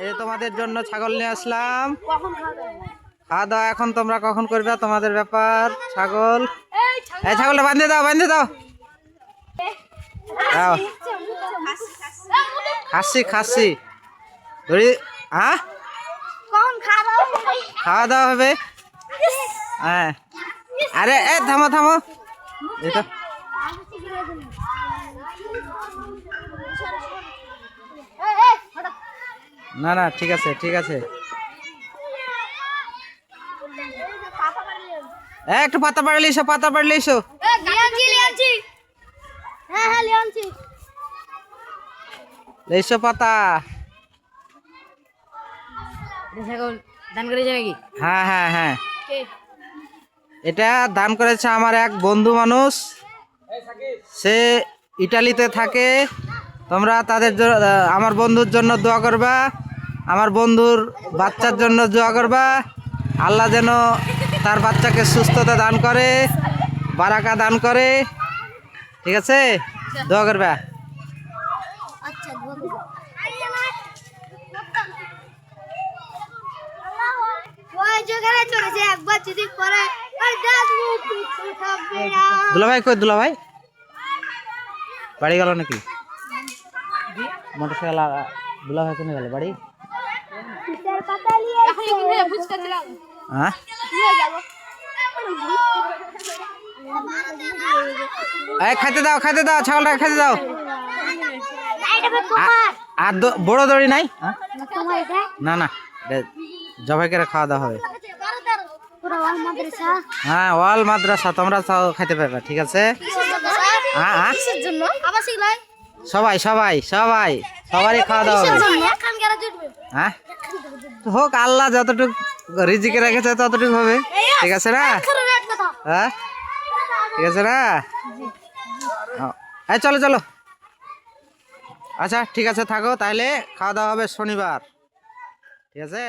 এই তোমাদের জন্য ছাগল নিয়ে আসলাম। খাওয়া দাওয়া এখন তোমরা কখন করবে তোমাদের ব্যাপার, ছাগল? এই ছাগলটা বাঁধে দাও বাঁধে দাও। দাও। খাসি খাসি। ধরি হ্যাঁ? খাওয়া দাওয়া হবে। হ্যাঁ। আরে, এ, থামো থামো। এটা না না ঠিক আছে ঠিক আছে। একটু পাতা পাড়লে এসো পাতা পাড়লে এসো। হ্যাঁ হ্যাঁ এসো পাতা। হ্যাঁ হ্যাঁ হ্যাঁ। এটা দান করেছে আমার এক বন্ধু মানুষ। সে ইটালিতে থাকে। তোমরা তাদের আমার বন্ধুর জন্য দোয়া করবা আমার বন্ধুর বাচ্চার জন্য দোয়া করবা। আল্লাহ যেন তার বাচ্চাকে সুস্থতা দান করে বারাকা দান করে। ঠিক আছে? দোয়া করবা। আচ্ছা দুলাভাই কই দুলাভাই? বাড়ি গেল নাকি? মোটর সাইকেল দুলাভাই কোনে গেল বাড়ি? হ্যাঁ? এই খাইতে দাও খাইতে দাও ছাগলটা খাইতে দাও। আর দ- বড় দড়ি নাই? হ্যাঁ? না না জবাই করে খাওয়া দাওয়া হবে। হ্যাঁ ওয়াল মাদ্রাসা তোমরা খাইতে পারবে ঠিক আছে? হ্যাঁ হ্যাঁ? সবাই সবাই সবাই সবারই খাওয়া দাওয়া হ্যাঁ? হোক আল্লাহ যতটুকু রিজিকে রেখেছে ততটুকু হবে। ঠিক আছে না? খারাপ এক কথা। হ্যাঁ? ঠিক আছে না? এই চলো চলো। আচ্ছা ঠিক আছে থাকো। তাহলে খাওয়া দাওয়া হবে শনিবার। ঠিক আছে?